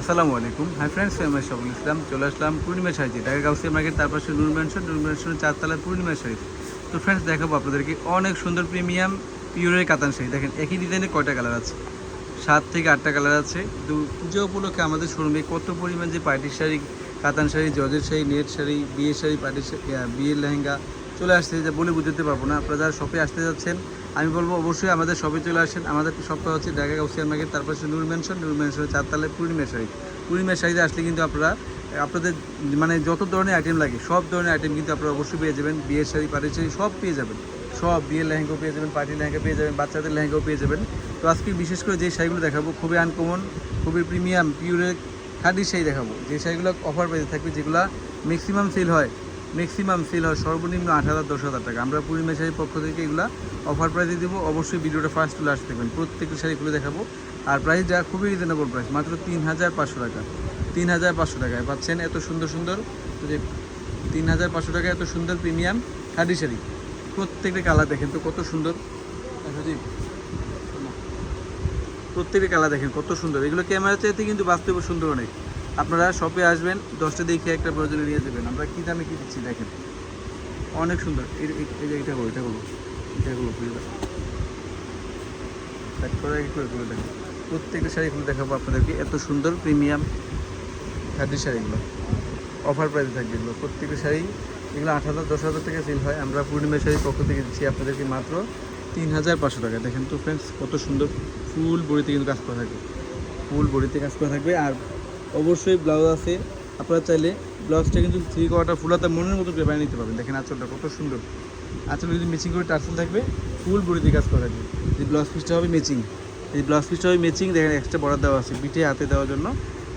আসসালামু আলাইকুম। Hi friends আমি সবুল ইসলাম। চলে আসলাম পূর্ণিমা শাড়িতে। ঢাকা গাউসিয়া মার্কেট তার পাশে নুর ম্যানশন নুর ম্যানশনের চারতলায় পূর্ণিমা শাড়ি। তো ফ্রেন্ডস দেখাবো আপনাদেরকে অনেক সুন্দর প্রিমিয়াম পিওরের কাতান শাড়ি। দেখেন, একই ডিজাইনে কয়টা কালার আছে? সাত থেকে আটটা কালার আছে। তো পুজো উপলক্ষে আমাদের শোরুমে কত পরিমাণ যে পার্টির শাড়ি, কাতান শাড়ি জজের শাড়ি, নেট শাড়ি, বিয়ের শাড়ি পার্টির শাড়ি বিয়ের লেহেঙ্গা চলে আসছে। যে বলে বুঝতে পারব না। আপনারা যারা শপে আসতে যাচ্ছেন আমি বলব অবশ্যই আমাদের শপে চলে আসেন। আমাদের শপটা হচ্ছে ঢাকা গাউসিয়ার মার্কেট, তারপর হচ্ছে নূর ম্যানশন নূর ম্যানশনের চারতলায় পূর্ণিমা শাড়ি পূর্ণিমা শাড়িতে আসলে কিন্তু আপনারা আপনাদের মানে যত ধরনের আইটেম লাগে, সব ধরনের আইটেম কিন্তু আপনারা অবশ্যই পেয়ে যাবেন। বিয়ের শাড়ি পার্টির শাড়ি সব পেয়ে যাবেন। সব বিয়ের লেহেঙ্গাও পেয়ে যাবেন, পার্টির লেহেঙ্গা পেয়ে যাবেন, বাচ্চাদের লেহেঙ্গাও পেয়ে যাবেন। তো আজকে বিশেষ করে যে শাড়িগুলো দেখাবো, খুবই আনকমন খুবই প্রিমিয়াম পিওরের খাদি শাড়ি দেখাবো। যে শাড়িগুলো অফার পেয়ে থাকবে, যেগুলো ম্যাক্সিমাম সেল হয় ম্যাক্সিমাম সেল হয় সর্বনিম্ন আট হাজার, দশ হাজার টাকা। আমরা পূর্ণিমা শাড়ির পক্ষ থেকে এগুলো অফার প্রাইসে দেবো। অবশ্যই ভিডিওটা ফার্স্ট তুলে আসতে দেখবেন। প্রত্যেকটা শাড়ি খুলে দেখাবো। আর প্রাইস যা, খুবই রিজনেবল প্রাইস মাত্র তিন হাজার পাঁচশো টাকা। তিন হাজার পাঁচশো টাকায়। পাচ্ছেন এত সুন্দর সুন্দর যে তিন হাজার পাঁচশো টাকা এত সুন্দর প্রিমিয়াম খাদি শাড়ি। প্রত্যেকটা কালার দেখেন তো কত সুন্দর। প্রত্যেকটা কালার দেখেন কত সুন্দর। এগুলো ক্যামেরা চাইতে কিন্তু বাস্তবে সুন্দর অনেক। আপনারা শপে আসবেন, দশটা দেখে একটা প্রয়োজনে নিয়ে যাবেন। আমরা কী দামে কী দিচ্ছি দেখেন। অনেক সুন্দর। এটা বলো এটা বলো। এটা প্যাক করে করে করে দেখেন প্রত্যেকটা শাড়িগুলো দেখাবো আপনাদেরকে। এত সুন্দর প্রিমিয়াম খাদি শাড়িগুলো। অফার প্রাইসে থাকবে এগুলো। প্রত্যেকটা শাড়ি, এগুলো আট হাজার, দশ হাজার টাকা সেল হয়। আমরা পূর্ণিমা শাড়ির পক্ষ থেকে দিচ্ছি আপনাদেরকে মাত্র তিন হাজার পাঁচশো টাকা। দেখেন তো ফ্রেন্ডস কত সুন্দর। ফুল বড়িতে কিন্তু কাজ করা থাকবে। ফুল বড়িতে কাজ করা থাকবে। আর অবশ্যই ব্লাউজ আছে। আপনারা চাইলে ব্লাউজটা কিন্তু থ্রি কোয়ার্টার ফুল হাতা মনের মতো বানিয়ে নিতে পারবেন। দেখেন আঁচলটা কত সুন্দর। আঁচল যদি ম্যাচিং করে টার্সেল থাকবে ফুল বড়িতে কাজ করা থাকবে এই ব্লাউজ পিসটা হবে মেচিং এই ব্লাউজ পিসটা হবে মেচিং দেখেন এক্সট্রা বর্ডার দেওয়া আছে পিঠে হাতে দেওয়ার জন্য।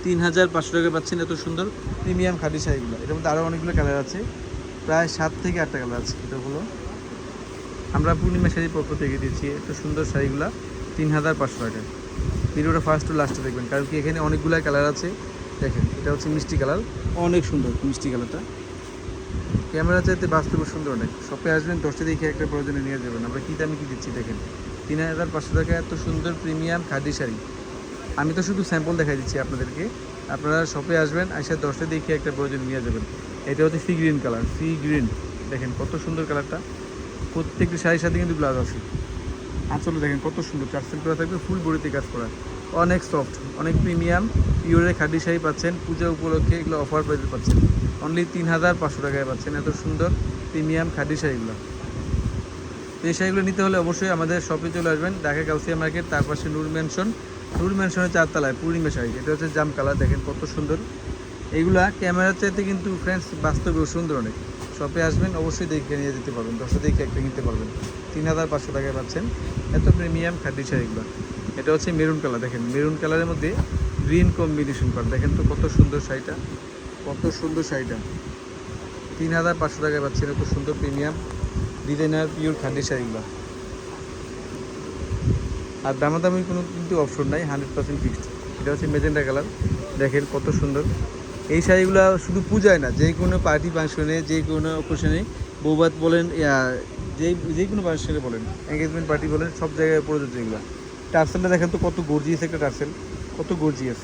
তিন হাজার পাঁচশো টাকা পাচ্ছেন এত সুন্দর প্রিমিয়াম খাদি শাড়িগুলো। এটার মধ্যে আরও অনেকগুলো কালার আছে। প্রায় সাত থেকে আটটা কালার আছে এটা হলো। আমরা পূর্ণিমা শাড়ির পক্ষ থেকে দিয়েছি এত সুন্দর শাড়িগুলো তিন হাজার পাঁচশো টাকা ভিডিওটা ফার্স্ট টু লাস্টে দেখবেন। কারণ কি এখানে অনেকগুলো কালার আছে। দেখেন এটা হচ্ছে মিষ্টি কালার। অনেক সুন্দর মিষ্টি কালারটা। ক্যামেরা চাইতে বাস্তবে সুন্দর অনেক। শপে আসবেন দশটা দেখে একটা প্রয়োজনে নিয়ে যাবেন। আমরা কী দামে কী দিচ্ছি দেখেন। তিন হাজার পাঁচশো টাকা এত সুন্দর প্রিমিয়াম খাদি শাড়ি। আমি তো শুধু স্যাম্পল দেখাই দিচ্ছি আপনাদেরকে। আপনারা শপে আসবেন এসে দশটা দেখে একটা প্রয়োজন নিয়ে যাবেন। এটা হচ্ছে sea green colour sea green দেখেন কত সুন্দর কালারটা। প্রত্যেকটি শাড়ির সাথে কিন্তু ব্লাউজ আছে। আঁচলে দেখেন কত সুন্দর। চার্সেল করা থাকবে ফুল বড়িতে কাজ করা। অনেক সফট অনেক প্রিমিয়াম পিওরের খাদি শাড়ি পাচ্ছেন। পূজা উপলক্ষে এগুলো অফার প্রাইসে পাচ্ছেন। অনলি তিন হাজার পাঁচশো টাকায় পাচ্ছেন। এত সুন্দর প্রিমিয়াম খাদি শাড়িগুলো। এই শাড়িগুলো নিতে হলে অবশ্যই আমাদের শপে চলে আসবেন। ঢাকা গাউসিয়া মার্কেট, তার পাশে নূর ম্যানশন নূর ম্যানশনের চারতলায় পূর্ণিমা শাড়ি, এটা হচ্ছে জাম কালার, দেখেন কত সুন্দর। এইগুলা ক্যামেরার চাইতে কিন্তু ফ্রেন্ডস বাস্তবেও সুন্দর অনেক। শপে আসবেন, অবশ্যই দেখে নিয়ে যেতে পারবেন দশটা দেখে একটা নিতে পারবেন। তিন হাজার পাঁচশো টাকায় পাচ্ছেন। এত প্রিমিয়াম খাদ্য শাড়িগুলো। এটা হচ্ছে মেরুন কালার, দেখেন, মেরুন কালারের মধ্যে গ্রিন কম্বিনেশন করা দেখেন তো কত সুন্দর শাড়িটা, কত সুন্দর শাড়িটা। তিন হাজার পাঁচশো টাকায় পাচ্ছেন এত সুন্দর প্রিমিয়াম ডিজাইনার পিওর খাদ্য শাড়িগুলো আর দামাদামি কোনো কিন্তু অপশন নাই হান্ড্রেড পার্সেন্ট ফিক্সড এটা হচ্ছে মেজেন্ডা কালার দেখেন কত সুন্দর। এই শাড়িগুলো শুধু পূজায় না, যে কোনো পার্টি ফাংশনে যে কোনো অকেশনে বৌবাত বলেন যে যে কোনো ফাংশনে বলেন এঙ্গেজমেন্ট পার্টি বলেন, সব জায়গায় প্রযোজ্য এগুলো। টার্সেলটা দেখেন তো কত গর্জিয়াস একটা টার্সেল, কত গর্জিয়াস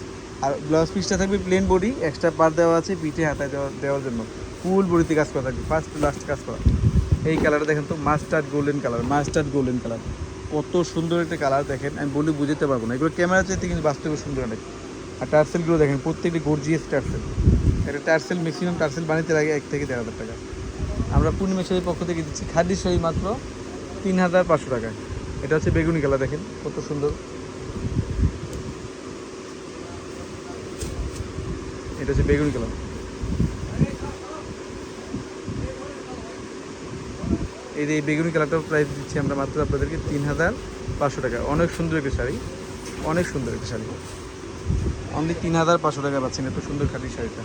আর ব্লাউজ পিসটা থাকবে প্লেন বডি এক্সট্রা পার দেওয়া আছে পিঠে হাতায় দেওয়া, দেওয়ার জন্য। ফুল বডিতে কাজ করা থাকবে ফার্স্ট লাস্ট কাজ করা। এই কালারটা দেখেন তো mustard golden colour mustard golden colour কত সুন্দর একটা কালার দেখেন, আমি বলে বুঝতে পারব না। এগুলো ক্যামেরা চাইতে কিন্তু বাস্তবে সুন্দর অনেক। আর টার্সেলগুলো দেখেন, প্রত্যেকটি গর্জিয়াস টার্সেল। একটা টার্সেল ম্যাক্সিমাম টার্সেল বানাতে লাগে এক থেকে দেড় হাজার টাকা। আমরা পূর্ণিমা শাড়ির পক্ষ থেকে দিচ্ছি খাদি শাড়ি মাত্র তিন হাজার পাঁচশো টাকায়। এটা হচ্ছে বেগুনি কালার, দেখেন কত সুন্দর। এটা হচ্ছে বেগুনি কালার। এই যে এই বেগুনি কালারটার প্রাইস দিচ্ছি আমরা মাত্র আপনাদেরকে তিন হাজার পাঁচশো টাকা। অনেক সুন্দর একটা শাড়ি, অনেক সুন্দর একটা শাড়ি। অনলি তিন হাজার পাঁচশো টাকা পাচ্ছেন এত সুন্দর খাটি শাড়িটা।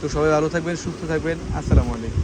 তো সবাই ভালো থাকবেন, সুস্থ থাকবেন। আসসালামু আলাইকুম।